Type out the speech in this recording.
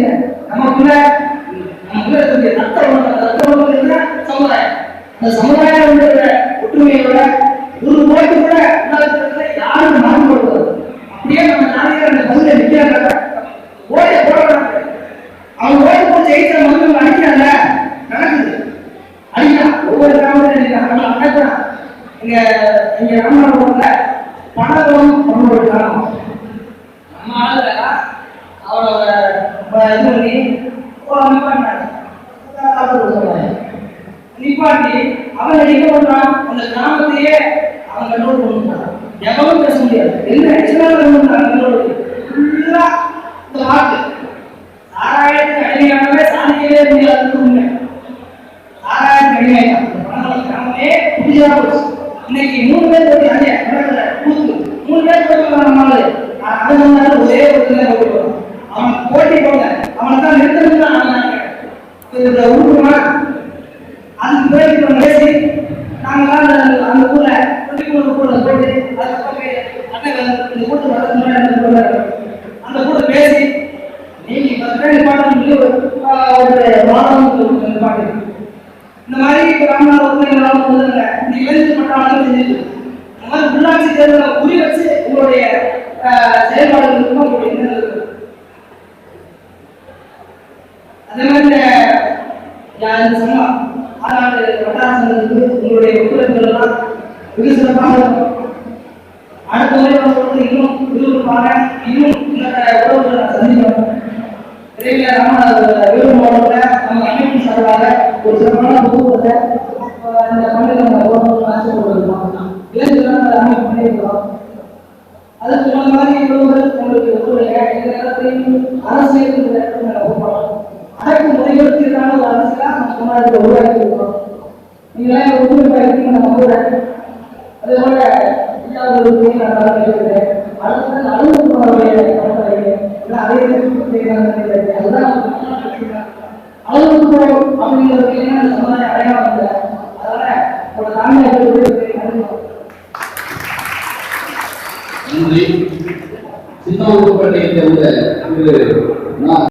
என்ன நமக்குள்ள நமக்குள்ள இருக்கக்கூடிய ரத்த உணர்வு ரத்த உணர்வு சமுதாயம். அந்த சமுதாயம் ஒற்றுமையோட ஒரு கூட யாரும் மாறுபடுவது அப்படியே நம்ம நாளைக்கு அந்த பதில நிக்கிறாங்க. ஓட்டை போடுறாங்க அவங்க ஓட்டு போட்டு ஜெயிக்கிற மக்கள் அடிக்கிறாங்க. நடக்குது. அடிக்கலாம். ஒவ்வொரு கிராமத்திலும் அவங்க அடக்கலாம் இங்க இங்க பணம் அவங்களோட கிராமம் அவரோட இது பண்ணி நிப்பாட்டி அவன் என்ன பண்றான்? அந்த கிராமத்தையே அவன் கண்ட்ரோல் பண்ணுறான் எவனும் பேச முடியாது. என்ன எக்ஸ்ட்ரா கண்ட்ரோல் ஃபுல்லா இந்த வாக்கு ஆறாயிரத்துக்கு அடிமையானவே சாதிக்கவே முடியாது உண்மை ஆறாயிரம் அடிமையாயிட்டான். கிராமமே புதிதாக போச்சு. இன்னைக்கு மூணு பேர் போய் அங்கே கூத்து மூணு பேர் போய் நம்மளால அது வந்தாலும் ஒரே ஒரு நிலை போட்டு வரும். அவன் போட்டி போங்க அவனை தான் நிறுத்தணும் தான் அவன் நினைக்கிறேன். இந்த ஊருமா அதுக்கு போய் இப்போ பேசி நாங்களாம் அந்த அந்த ஊர்ல கூட போட்டு அதுக்கப்புறம் அண்ணன் இந்த கூட்டம் அந்த கூட பேசி நீங்க பத்து பேர் பாடம் சொல்லி ஒரு மாணவன் பாட்டு இந்த மாதிரி இப்போ ராமநாதபுரத்தில் எல்லாம் முதல்ல இந்த இளைஞர் மட்டாலும் செஞ்சுட்டு இந்த மாதிரி உள்ளாட்சி தேர்தலை குறி வச்சு உங்களுடைய செயல்பாடுகளுக்கும் உங்களுடைய அதே மாதிரி இந்த யா- ஆறாண்டு வட்டார சங்கத்துக்கு உங்களுடைய ஒத்துழைப்புகள் மிக சிறப்பாக இருக்கும் அடுத்த முறை வந்து இன்னும் விறுவிறுப்பாக இன்னும் உறவுகளை நான் சந்திக்கணும் விரைவில் மாவட்டத்தில் நம்ம அமைப்பு சார்பாக ஒரு சிறப்பான புதுவத்தை இந்த பண்டிகை நம்ம உறவுகள் ஆசைப்படுவோம் இளைஞர்கள் அதை அமைப்பு பண்ணியிருக்கிறோம் அதுக்கு இந்த மாதிரி உறவுகள் உங்களுக்கு ஒத்துழைக்க இந்த நேரத்தில் அரசியல் இந்த நேரத்தில் நாங்கள் போகிறோம் அடக்கு முறைகளுக்கான ஒரு அரசியலாக நம்ம தமிழ்நாட்டில் உருவாக்கி இருக்கிறோம் நீங்களாம் ஒத்துழைப்பாக இருக்கீங்க நம்ம கூட அதே போல இல்லாதவர்களுக்கு நான் கலந்து கேட்கிறேன் அதே செய்யறாங்க அதுதான் அப்படிங்கிறது என்ன சமுதாய அடையாளம் இல்லை. அதனால ஒரு தாமியாக நன்றி சின்ன திரு